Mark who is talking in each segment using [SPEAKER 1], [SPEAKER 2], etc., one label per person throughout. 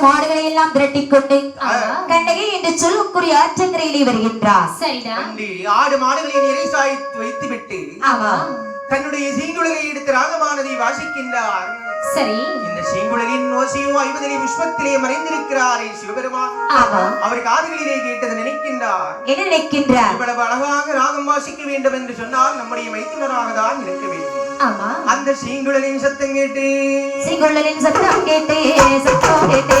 [SPEAKER 1] மாடுகளை எல்லாம் திரட்டி கொண்டு கண்ணகி என்று சொல்லுக்குரிய ஆற்றங்கரையிலே வருகின்றார்.
[SPEAKER 2] ஆடு மாடுகளை நிறை சாய்த்து வைத்து
[SPEAKER 1] விட்டு
[SPEAKER 2] தன்னுடைய சீங்குழலை எடுத்து ராகமானதை வாசிக்கின்றார்.
[SPEAKER 3] சரி.
[SPEAKER 2] இந்த சீங்குழலின் ஓசையும் ஐம்பதிலே விஸ்வத்திலே மறைந்திருக்கிறாரே சிவபெருமான். அவர் காதுகளிலே கேட்டது நினைக்கின்றார்.
[SPEAKER 1] என்ன நினைக்கின்றார்?
[SPEAKER 2] இவ்வளவு அழகாக ராகம் வாசிக்க வேண்டும் என்று சொன்னால் நம்முடைய மைத்துனராக தான் இருக்க வேண்டும்.
[SPEAKER 3] ஆமா.
[SPEAKER 2] சீங்குழலின் சத்தம் கேட்டே.
[SPEAKER 1] சீங்குழலின் சத்தம் கேட்டே சத்தம் கேட்டே.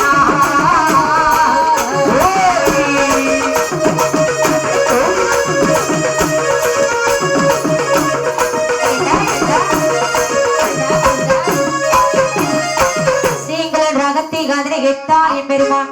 [SPEAKER 1] விஜயகாந்தனை எத்தான் என் பெருமான்